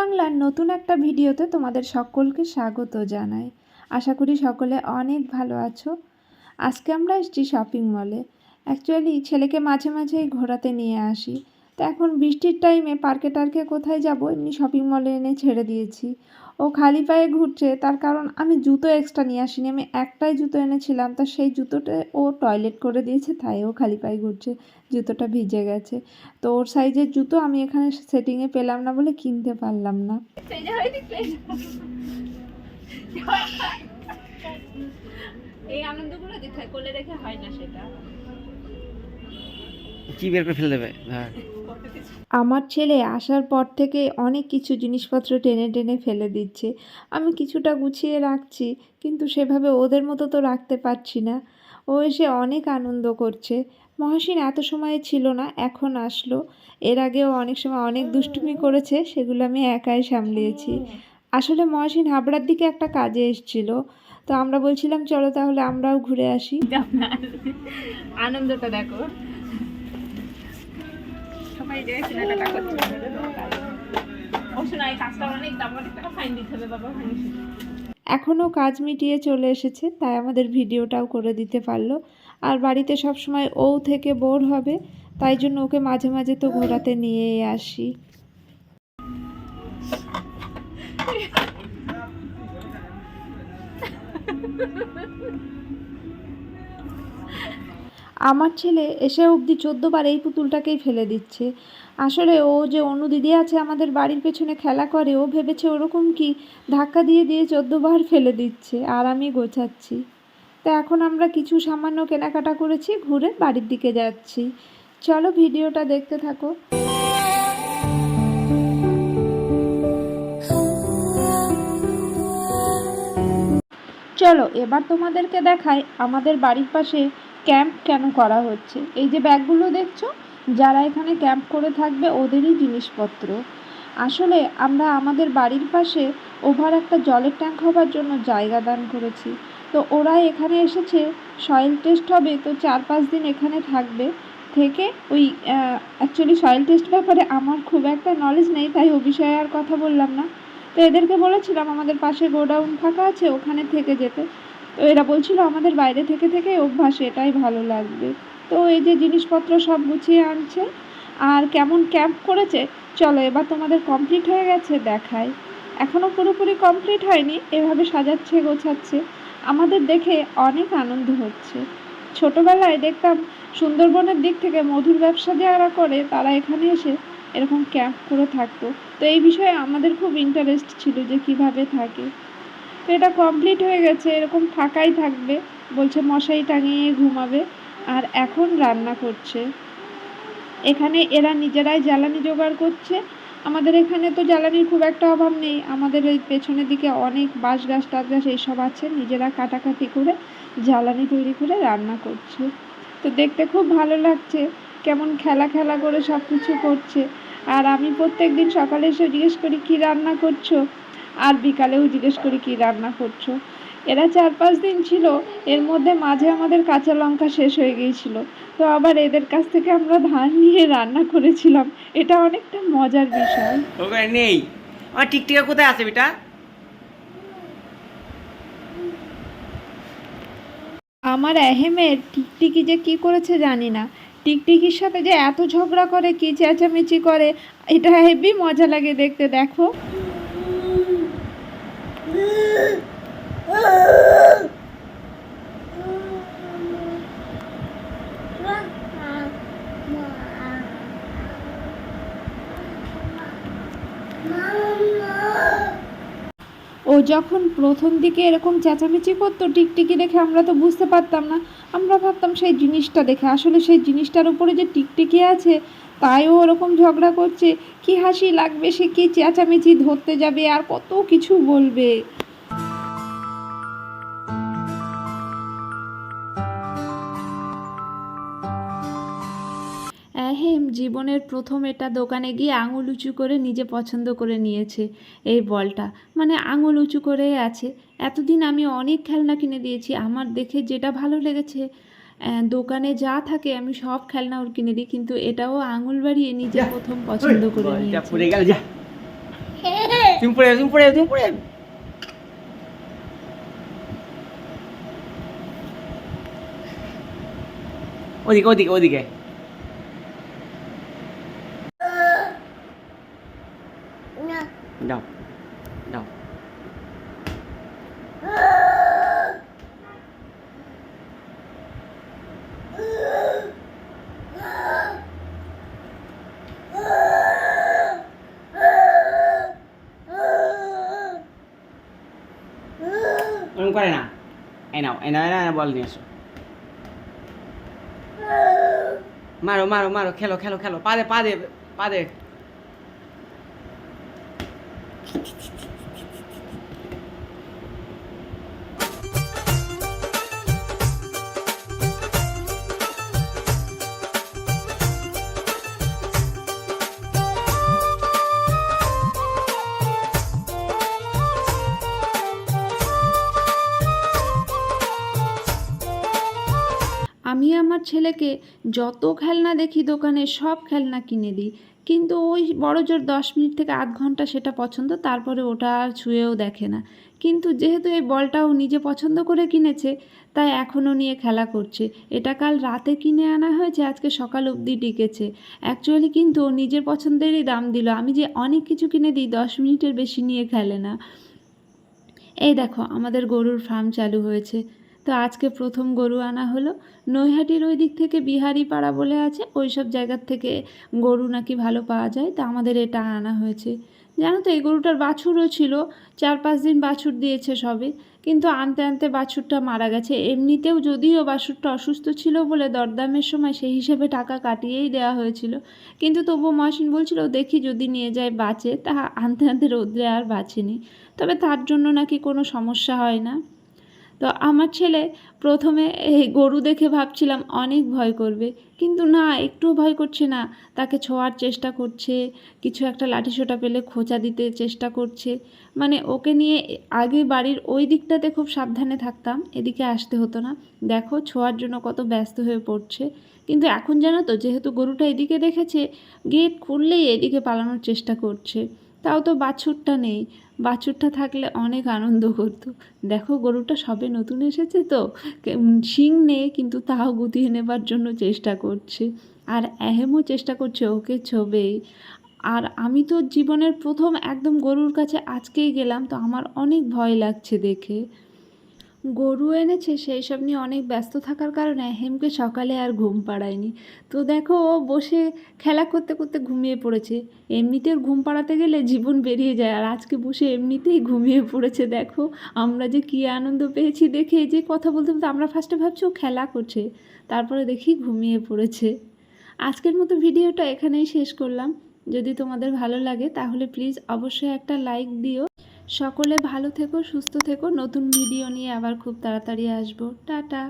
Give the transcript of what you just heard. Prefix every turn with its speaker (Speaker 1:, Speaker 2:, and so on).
Speaker 1: বাংলার নতুন একটা ভিডিওতে তোমাদের সকলকে স্বাগত জানাই। আশা করি সকলে অনেক ভালো আছো। আজকে আমরা এসেছি শপিং মলে অ্যাকচুয়ালি ছেলেকে মাঝে মাঝেই ঘোরাতে নিয়ে আসি। তো এখন বৃষ্টির টাইমে পার্কে টার্কে কোথায় যাব? এমনি শপিং মলে এনে ছেড়ে দিয়েছি। ও খালি পায়ে ঘুরছে তার কারণ আমি জুতো এক্সট্রা নিয়ে আসিনি। আমি একটাই জুতো এনেছিলাম তা সেই জুতোটা ও টয়লেট করে দিয়েছে তাই ও খালি পায়ে ঘুরছে জুতোটা ভিজে গেছে। তো ওর সাইজের জুতো আমি এখানে সেটিংয়ে পেলাম না বলে কিনতে পারলাম না।
Speaker 2: এই আনন্দগুলো কোলে রেখে হয় না সেটা।
Speaker 3: কি বের করে ফেলে দেবে? হ্যাঁ
Speaker 1: আমার ছেলে আসার পর থেকে অনেক কিছু জিনিসপত্র টেনে টেনে ফেলে দিচ্ছে। আমি কিছুটা গুছিয়ে রাখছি, কিন্তু সেভাবে ওদের মতো তো রাখতে পারছি না। ও এসে অনেক আনন্দ করছে। মহাসিন এত সময় ছিল না, এখন আসলো। এর আগেও অনেক সময় অনেক দুষ্টুমি করেছে, সেগুলো আমি একাই সামলিয়েছি। আসলে মহাসিন হাবড়ার দিকে একটা কাজে এসেছিল। তো আমরা বলছিলাম, চলো তাহলে আমরাও ঘুরে আসি।
Speaker 2: আনন্দটা দেখো। কেনাকাটা করছে। এই কাজটা অনেক দাম অনেক টাকা ফাইন দিতে হবে বাবা ফাইন
Speaker 1: এখনও কাজ মিটিয়ে চলে এসেছে তাই আমাদের ভিডিওটাও করে দিতে পারল। আর বাড়িতে সব সময় ও থেকে বোর হবে তাই জন্য ওকে মাঝে মাঝে তো ঘোরাতে নিয়েই আসি। আমার ছেলে এসে অবধি চোদ্দবার এই পুতুলটাকেই ফেলে দিচ্ছে। আসলে ও যে অনু দিদি আছে আমাদের বাড়ির পেছনে খেলা করে, ও ভেবেছে ওরকম কি ধাক্কা দিয়ে দিয়ে চোদ্দবার ফেলে দিচ্ছে আর আমি গোছাচ্ছি। তো এখন আমরা কিছু সামান্য কেনাকাটা করেছি, ঘুরে বাড়ির দিকে যাচ্ছি। চলো ভিডিওটা দেখতে থাকো। চলো, এবার তোমাদেরকে দেখাই আমাদের বাড়ির পাশে ক্যাম্প কেন করা হচ্ছে? এই যে ব্যাগগুলো দেখছ, যারা এখানে ক্যাম্প করে থাকবে ওদেরই জিনিসপত্র। আসলে আমরা আমাদের বাড়ির পাশে ওভার একটা জলের ট্যাঙ্ক হবার জন্য জায়গা দান করেছি। তো ওরা এখানে এসেছে, সয়েল টেস্ট হবে, তো চার পাঁচ দিন এখানে থাকবে। থেকে ওই অ্যাকচুয়ালি সয়েল টেস্ট ব্যাপারে আমার খুব একটা নলেজ নেই, তাই ও বিষয়ে আর কথা বললাম না। তো এদেরকে বলেছিলাম, আমাদের পাশে গোডাউন ফাঁকা আছে, ওখানে থেকে যেতে। তো এরা বলছিল, আমাদের বাইরে থেকে থেকে অভ্যাস এটাই ভালো লাগবে। তো এই যে জিনিসপত্র সব গুছিয়ে আনছে আর কেমন ক্যাম্প করেছে, চলো এবার তোমাদের কমপ্লিট হয়ে গেছে দেখায় এখনও পুরোপুরি কমপ্লিট হয়নি, এভাবে সাজাচ্ছে, গোছাচ্ছে। আমাদের দেখে অনেক আনন্দ হচ্ছে। ছোটোবেলায় দেখতাম সুন্দরবনের দিক থেকে মধুর ব্যবসা যারা করে, তারা এখানে এসে এরকম ক্যাম্প করে থাকতো। তো এই বিষয়ে আমাদের খুব ইন্টারেস্ট ছিল যে কীভাবে থাকে। তো এটা কমপ্লিট হয়ে গেছে, এরকম ফাঁকাই থাকবে। বলছে মশারি টাঙিয়ে ঘুমাবে আর এখন রান্না করছে। এখানে এরা নিজেরাই জ্বালানি জোগাড় করছে। আমাদের এখানে তো জ্বালানির খুব একটা অভাব নেই। আমাদের এই পেছনের দিকে অনেক বাঁশ গাছ টাছ গাছ এইসব আছে। নিজেরা কাটাকাটি করে জ্বালানি তৈরি করে রান্না করছে। তো দেখতে খুব ভালো লাগছে, কেমন খেলা খেলা করে সব কিছু করছে। আর আমি প্রত্যেক দিন সকালে এসে জিজ্ঞেস করি, কী রান্না করছ? আর বিকালেও জিজ্ঞেস করি কী রান্না করছ? এরা চার পাঁচ দিন ছিল এর মধ্যে মাঝে আমাদের কাঁচা লঙ্কা শেষ হয়ে গিয়েছিল। তো আবার এদের কাছ থেকে আমরা ধান নিয়ে রান্না করেছিলাম। এটা অনেকটা মজার বিষয়।
Speaker 3: ওখানে নেই আমার টিকটিকা কোথায় আছে বেটা?
Speaker 1: আমার এহেমের টিকটিকি যে কি করেছে জানি না। টিকটিকির সাথে যে এত ঝগড়া করে কি চেঁচামেচি করে এটা হেবি মজা লাগে দেখতে দেখো। ও যখন প্রথম দিকে এরকম চেঁচামেচি করতো, টিকটিকি দেখে আমরা তো বুঝতে পারতাম না। আমরা ভাবতাম সেই জিনিসটা দেখে, আসলে সেই জিনিসটার উপরে যে টিকটিকি আছে, তাইও ওরকম ঝগড়া করছে। কি হাসি লাগবে, সে কি চেঁচামেচি ধরতে যাবে, আর কত কিছু বলবে। জীবনের প্রথম এটা দোকানে গিয়ে আঙুল উঁচু করে নিজে পছন্দ করে নিয়েছে এই বলটা। মানে আঙুল উঁচু করেই আছে। এতদিন আমি অনেক খেলনা কিনে দিয়েছি। আমার দেখে যেটা ভালো লেগেছে দোকানে যা থাকে আমি সব খেলনা ওর কিনে দিই। কিন্তু এটাও আঙুল বাড়িয়ে নিজে প্রথম পছন্দ করে নিয়েছে।
Speaker 3: পড়ে গেল যা। তুমি পড়ে তুমি পড়ে তুমি পড়ে ওদিকে ওদিকে ওদিকে দাও দাও ওরকম করে না নাও, এই নাও, বল নিয়ে এসো মারো মারো মারো খেলো খেলো খেলো। পা দে পা
Speaker 1: আমার ছেলেকে যত খেলনা দেখি দোকানে সব খেলনা কিনে দিই। কিন্তু ওই বড় জোর দশ মিনিট থেকে আধ ঘণ্টা সেটা পছন্দ, তারপরে ওটা আর ছুঁয়েও দেখে না। কিন্তু যেহেতু এই বলটাও নিজে পছন্দ করে কিনেছে, তাই এখনও নিয়ে খেলা করছে। এটা কাল রাতে কিনে আনা হয়েছে, আজকে সকাল অবধি টিকেছে। অ্যাকচুয়ালি কিন্তু ও নিজের পছন্দেরই দাম দিল। আমি যে অনেক কিছু কিনে দিই, দশ মিনিটের বেশি নিয়ে খেলে না। এই দেখো, আমাদের গরুর ফার্ম চালু হয়েছে। তো আজকে প্রথম গরু আনা হলো। নৈহাটির ওই দিক থেকে বিহারি পাড়া বলে আছে ওই সব জায়গার থেকে গরু নাকি ভালো পাওয়া যায়, তা আমাদের এটা আনা হয়েছে। জানো তো, এই গরুটার বাছুরও ছিল চার পাঁচ দিন বাছুর দিয়েছে সবে, কিন্তু আনতে আনতে বাছুরটা মারা গেছে। এমনিতেও যদিও বাছুরটা অসুস্থ ছিল বলে দরদামের সময় সেই হিসেবে টাকা কাটিয়েই দেওয়া হয়েছিল, কিন্তু তবুও মহাসিন বলছিল, দেখি যদি নিয়ে যায় বাঁচে তা আনতে আনতে রোদ্রে আর বাঁচেনি। তবে তার জন্য নাকি কোনো সমস্যা হয় না। তো আমার ছেলে প্রথমে এই গরু দেখে ভাবছিলাম, অনেক ভয় করবে। কিন্তু না, একটুও ভয় করছে না। তাকে ছোঁয়ার চেষ্টা করছে, কিছু একটা লাঠি সোটা পেলে খোঁচা দিতে চেষ্টা করছে। মানে ওকে নিয়ে আগে বাড়ির ওই দিকটাতে খুব সাবধানে থাকতাম, এদিকে আসতে হতো না। দেখো, ছোঁয়ার জন্য কত ব্যস্ত হয়ে পড়ছে। কিন্তু এখন জানো তো, যেহেতু গরুটা এদিকে দেখেছে, গেট খুললেই এদিকে পালানোর চেষ্টা করছে। তাও তো বাছুরটা নেই। বাছুরটা থাকলে অনেক আনন্দ করতো দেখো, গরুটা সবে নতুন এসেছে তো? শিং নেই, কিন্তু তাও গুতিয়ে নেবার জন্য চেষ্টা করছে। আর এহেমও চেষ্টা করছে ওকে ছবে আর আমি তো জীবনের প্রথম একদম গরুর কাছে আজকেই গেলাম, তো আমার অনেক ভয় লাগছে দেখে। গরু এনেছে সেই সব নিয়ে অনেক ব্যস্ত থাকার কারণে হেমকে সকালে আর ঘুম পাড়ায়নি। তো দেখো, ও বসে খেলা করতে করতে ঘুমিয়ে পড়েছে। এমনিতেও ঘুম পাড়াতে গেলে জীবন বেরিয়ে যায়, আর আজকে বসে এমনিতেই ঘুমিয়ে পড়েছে, দেখো। আমরা যে কী আনন্দ পেয়েছি দেখে, যে কথা বলতে বলতে আমরা ফার্স্টে ভাবছি ও খেলা করছে, তারপরে দেখি ঘুমিয়ে পড়েছে। আজকের মতো ভিডিওটা এখানেই শেষ করলাম। যদি তোমাদের ভালো লাগে তাহলে প্লিজ অবশ্যই একটা লাইক দিও। সকলে ভালো থেকো সুস্থ থেকো। নতুন ভিডিও নিয়ে আবার খুব তাড়াতাড়ি আসব। টাটা।